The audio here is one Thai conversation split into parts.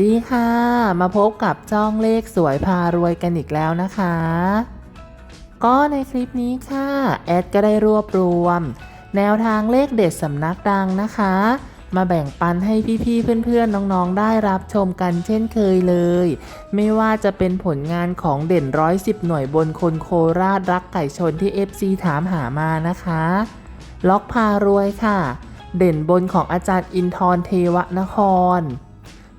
ดีค่ะ มาพบกับจ้องเลขสวยพารวยกันอีกแล้วนะคะ ก็ในคลิปนี้ค่ะ แอดก็ได้รวบรวม แนวทางเลขเด็ดสำนักดังนะคะ มาแบ่งปันให้พี่ๆเพื่อนๆน้องๆ ได้รับชมกันเช่นเคยเลย ไม่ว่าจะเป็นผลงานของเด่นร้อยสิบหน่วยบนคนโคราชรักไก่ชนที่ FC ถามหามานะคะ ล็อกพารวยค่ะ เด่นบนของอาจารย์อินทร์เทวนคร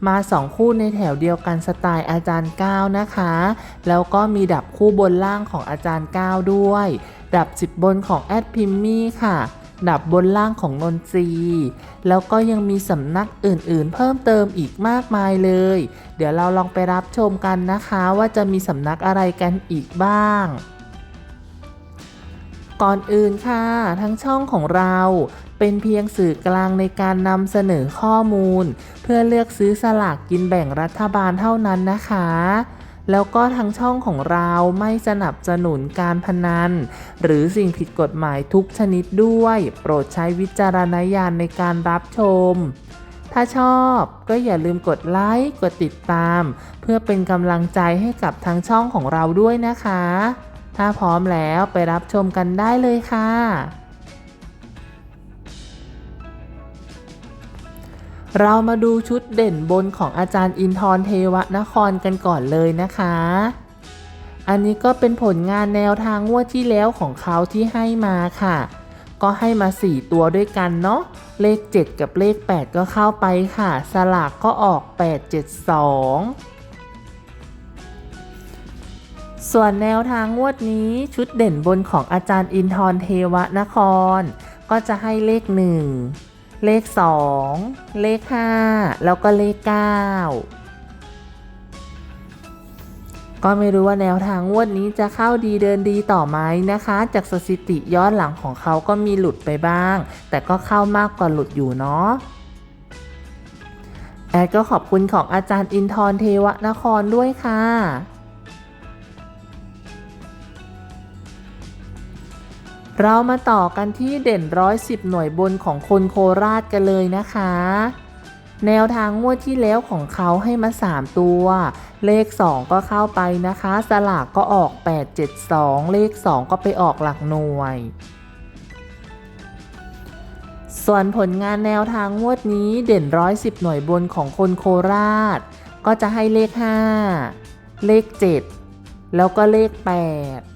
มาสองคู่ในแถวเดียวกันสไตล์อาจารย์ก้านะคะ แล้วก็มีดับคู่บนล่างของอาจารย์ก้าด้วย ดับ 10 บนของแอดพิมมี่ค่ะ ดับบนล่างของนนทรีแล้วก็ยังมีสำนักอื่นๆ เพิ่มเติมอีกมากมายเลย เดี๋ยวเราลองไปรับชมกันนะคะว่าจะมีสำนักอะไรกันอีกบ้างก่อนอื่นค่ะ ทั้งช่องของเรา เป็นเพียงสื่อกลางในการนำเสนอข้อมูล เพื่อเลือกซื้อสลากกินแบ่งรัฐบาลเท่านั้นนะคะ แล้วก็ทางช่องของเราไม่สนับสนุนการพนัน หรือสิ่งผิดกฎหมายทุกชนิดด้วย โปรดใช้วิจารณญาณในการรับชมถ้าชอบก็อย่าลืมกดไลค์ กดติดตาม เพื่อเป็นกำลังใจให้กับทางช่องของเราด้วยนะคะ ถ้าพร้อมแล้วไปรับชมกันได้เลยค่ะ เรามาดูชุดเด่นบนของอาจารย์อินทร์เทวนครกันก่อนเลยนะคะ อันนี้ก็เป็นผลงานแนวทางงวดที่แล้วของเขาที่ให้มาค่ะ ก็ให้มา 4 ตัวด้วยกันเนาะ เลข 7 กับเลข 8 ก็เข้าไปค่ะ สลากก็ออก 872ส่วนแนวทางงวดนี้ชุดเด่นบนของอาจารย์อินทร์เทวนคร ก็จะให้เลข1 เลข 2 เลข 5 แล้วก็เลข 9 ก็ไม่รู้ว่าแนวทางงวดนี้จะเข้าดีเดินดีต่อไหมนะคะ จากสถิติย้อนหลังของเขาก็มีหลุดไปบ้าง แต่ก็เข้ามากกว่าหลุดอยู่เนาะแอดก็ขอบคุณของอาจารย์อินทร์เทวนครด้วยค่ะ เรามาต่อกันที่เด่นร้อยสิบหน่วยบนของคนโคราชกันเลยนะคะ แนวทางงวดที่แล้วของเขาให้มา 3 ตัว เลข 2 ก็เข้าไปนะคะ สลากก็ออก 872 เลข 2 ก็ไปออกหลักหน่วย ส่วนผลงานแนวทางงวดนี้เด่นร้อยสิบหน่วยบนของคนโคราช ก็จะให้เลข 5 เลข 7 แล้วก็เลข 8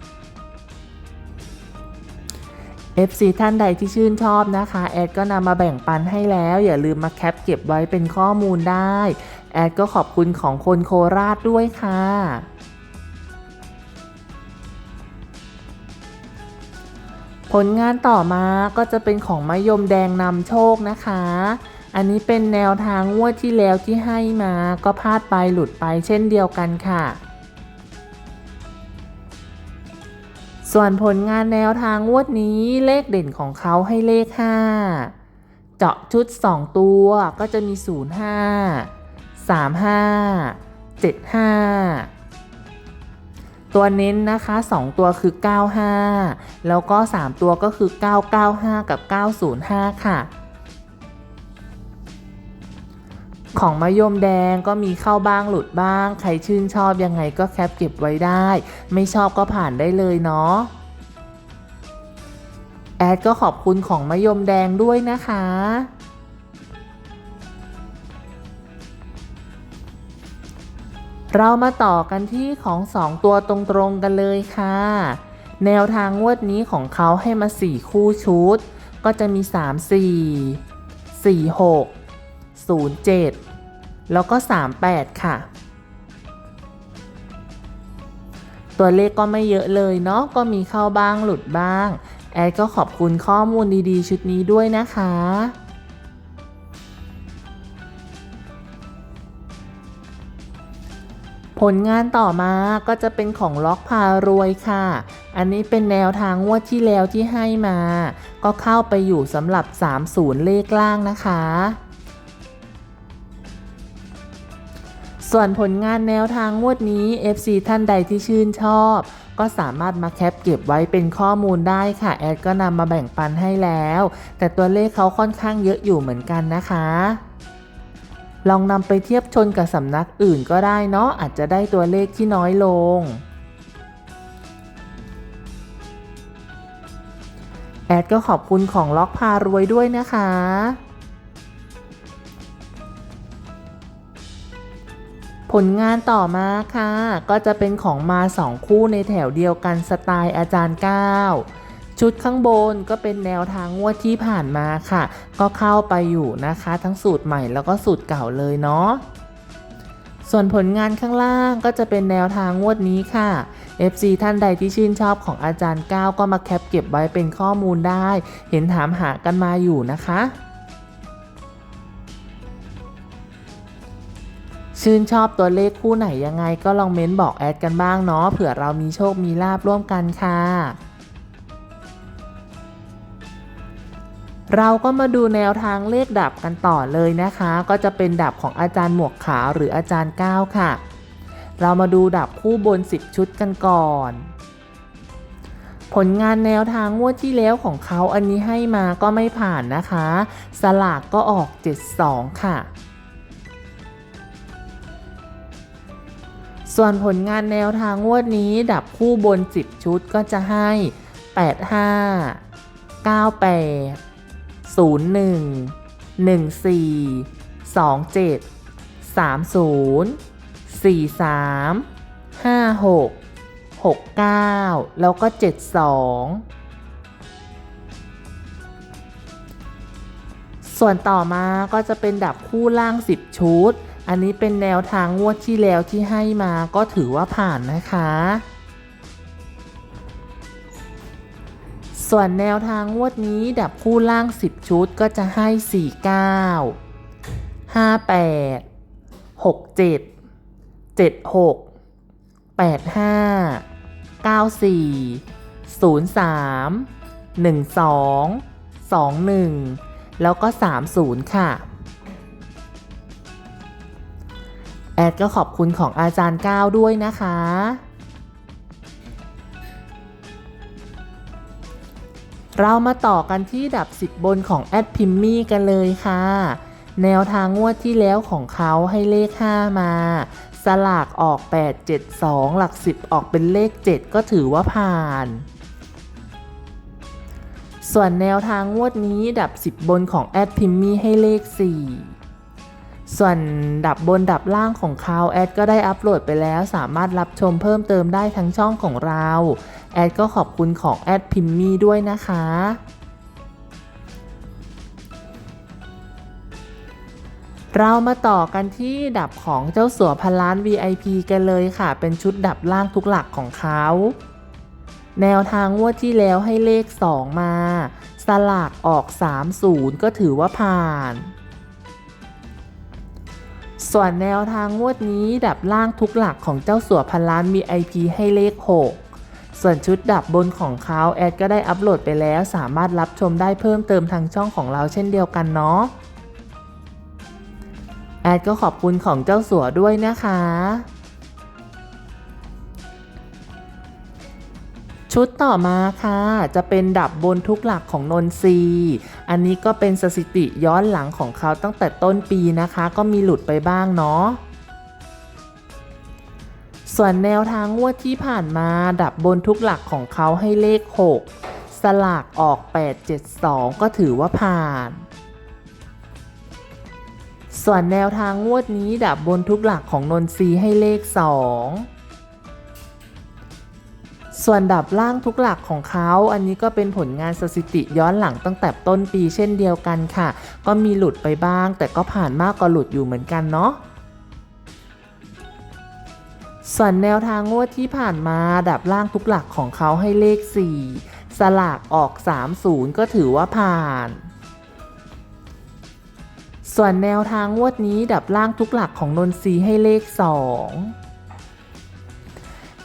FC ท่านใดที่ชื่นชอบนะคะ แอดก็นำมาแบ่งปันให้แล้ว อย่าลืมมาแคปเก็บไว้เป็นข้อมูลได้ แอดก็ขอบคุณของคนโคราชด้วยค่ะผลงานต่อมาก็จะเป็นของมะยมแดงนำโชคนะคะ อันนี้เป็นแนวทางงวดที่แล้วที่ให้มาก็พลาดไปหลุดไปเช่นเดียวกันค่ะ ส่วนผลงานแนวทางงวดนี้เลขเด่นของเขาให้เลข 5 เจาะชุด 2 ตัวก็จะมี 05 35 75 ตัวเน้นนะคะ 2 ตัวคือ 95 แล้วก็ 3 ตัวก็คือ 995 กับ 905 ค่ะ ของมะยมแดงก็มีเข้าบ้างหลุดบ้าง ใครชื่นชอบยังไงก็แคปเก็บไว้ได้ ไม่ชอบก็ผ่านได้เลยเนาะแอดก็ขอบคุณของมะยมแดงด้วยนะคะ เรามาต่อกันที่ของ2ตัวตรงๆกันเลยค่ะ แนวทางงวดนี้ของเขาให้มา 4 คู่ชุด ก็จะมี 3 4 4 6 0 7 แล้วก็ 38 ค่ะ ตัวเลขก็ไม่เยอะเลยเนาะก็มีเข้าบ้างหลุดบ้าง แอดก็ขอบคุณข้อมูลดีๆ ชุดนี้ด้วยนะคะผลงานต่อมาก็จะเป็นของล็อกพารวยค่ะ อันนี้เป็นแนวทางงวดที่แล้วที่ให้มา ก็เข้าไปอยู่สำหรับ 30 เลขล่างนะคะ ส่วนผลงานแนวทางงวดนี้ FC ท่านใดที่ชื่นชอบ ก็สามารถมาแคปเก็บไว้เป็นข้อมูลได้ค่ะ แอดก็นำมาแบ่งปันให้แล้ว แต่ตัวเลขเขาค่อนข้างเยอะอยู่เหมือนกันนะคะ ลองนำไปเทียบชนกับสำนักอื่นก็ได้เนาะอาจจะได้ตัวเลขที่น้อยลงแอดก็ขอบคุณของล็อกพารวยด้วยนะคะ ผลงานต่อมาค่ะ ก็จะเป็นของมาสองคู่ในแถวเดียวกันสไตล์อาจารย์ก้าวชุดข้างบนก็เป็นแนวทางงวดที่ผ่านมาค่ะ ก็เข้าไปอยู่นะคะ ทั้งสูตรใหม่แล้วก็สูตรเก่าเลยเนาะส่วนผลงานข้างล่างก็จะเป็นแนวทางงวดนี้ค่ะ FC ท่านใดที่ชื่นชอบของอาจารย์ก้าวก็มาแคปเก็บไว้เป็นข้อมูลได้ เห็นถามหากันมาอยู่นะคะ ชื่นชอบตัวเลขคู่ไหนยังไงก็ลองเม้นบอกแอดกันบ้างเนาะเผื่อเรามีโชคมีลาบร่วมกันค่ะ เราก็มาดูแนวทางเลขดับกันต่อเลยนะคะ ก็จะเป็นดับของอาจารย์หมวกขาวหรืออาจารย์ก้าวค่ะ เรามาดูดับคู่บน 10 ชุดกันก่อน ผลงานแนวทางงวดที่แล้วของเขาอันนี้ให้มาก็ไม่ผ่านนะคะ สลากก็ออก 72 ค่ะ ส่วนผลงานแนวทางงวดนี้ดับคู่บน 10 ชุดก็จะให้ 85 98 01 14 27 30 43 56 69 แล้วก็ 72 ส่วนต่อมาก็จะเป็นดับคู่ล่าง 10 ชุด อันนี้เป็นแนวทางงวดที่แล้วที่ให้มาก็ถือว่าผ่านนะคะ ส่วนแนวทางงวดนี้ดับคู่ล่าง 10 ชุดก็จะให้ 49 58 67 76 85 94 03 12 21 แล้วก็ 30 ค่ะ แอดก็ขอบคุณของอาจารย์ก้าวด้วยนะคะ เรามาต่อกันที่ดับ 10 บนของแอดพิมมี่กันเลยค่ะ แนวทางงวดที่แล้วของเขาให้เลข 5 มาสลากออก 8 7 2 หลัก 10 ออกเป็นเลข 7 ก็ถือว่าผ่าน ส่วนแนวทางงวดนี้ดับ 10 บนของแอดพิมมี่ให้เลข 4 ส่วนดับบนดับล่างของเขาแอดก็ได้อัปโหลดไปแล้ว สามารถรับชมเพิ่มเติมได้ทั้งช่องของเรา แอดก็ขอบคุณของแอดพิมมี่ด้วยนะคะเรามาต่อกันที่ดับของเจ้าสัวพันล้าน VIP กันเลยค่ะ เป็นชุดดับล่างทุกหลักของเขา แนวทางงวดที่แล้วให้เลข 2 มา สลากออก 30 ก็ถือว่าผ่าน ส่วนแนวทางงวดนี้ดับล่างทุกหลักของเจ้าสัวพันล้าน VIP ให้เลข 6 ส่วนชุดดับบนของเขาแอดก็ได้อัปโหลดไปแล้ว สามารถรับชมได้เพิ่มเติมทางช่องของเราเช่นเดียวกันเนาะแอดก็ขอบคุณของเจ้าสัวด้วยนะคะ ชุดต่อมาค่ะ จะเป็นดับบนทุกหลักของนนทรี อันนี้ก็เป็นสถิติย้อนหลังของเขาตั้งแต่ต้นปีนะคะ ก็มีหลุดไปบ้างเนาะส่วนแนวทางงวดที่ผ่านมาดับบนทุกหลักของเขาให้เลข 6 สลากออก 872 ก็ถือว่าผ่าน ส่วนแนวทางงวดนี้ดับบนทุกหลักของนนทรีให้เลข 2 ส่วนดับล่างทุกหลักของเขา อันนี้ก็เป็นผลงานสถิติย้อนหลังตั้งแต่ต้นปีเช่นเดียวกันค่ะ ก็มีหลุดไปบ้าง แต่ก็ผ่านมากกว่าหลุดอยู่เหมือนกันเนาะส่วนแนวทางงวดที่ผ่านมาดับล่างทุกหลักของเขาให้เลข 4 สลากออก 30 ก็ถือว่าผ่าน ส่วนแนวทางงวดนี้ดับล่างทุกหลักของนนทรีให้เลข 2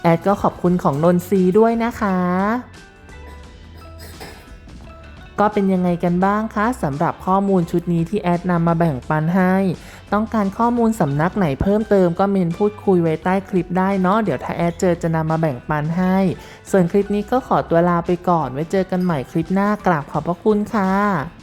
แอดก็ขอบคุณของนนทรีด้วยนะคะ ก็เป็นยังไงกันบ้างคะสำหรับข้อมูลชุดนี้ที่แอดนำมาแบ่งปันให้ ต้องการข้อมูลสำนักไหนเพิ่มเติมก็เมนพูดคุยไว้ใต้คลิปได้เนาะเดี๋ยวถ้าแอดเจอจะนำมาแบ่งปันให้ ส่วนคลิปนี้ก็ขอตัวลาไปก่อนไว้เจอกันใหม่คลิปหน้ากราบขอบพระคุณค่ะ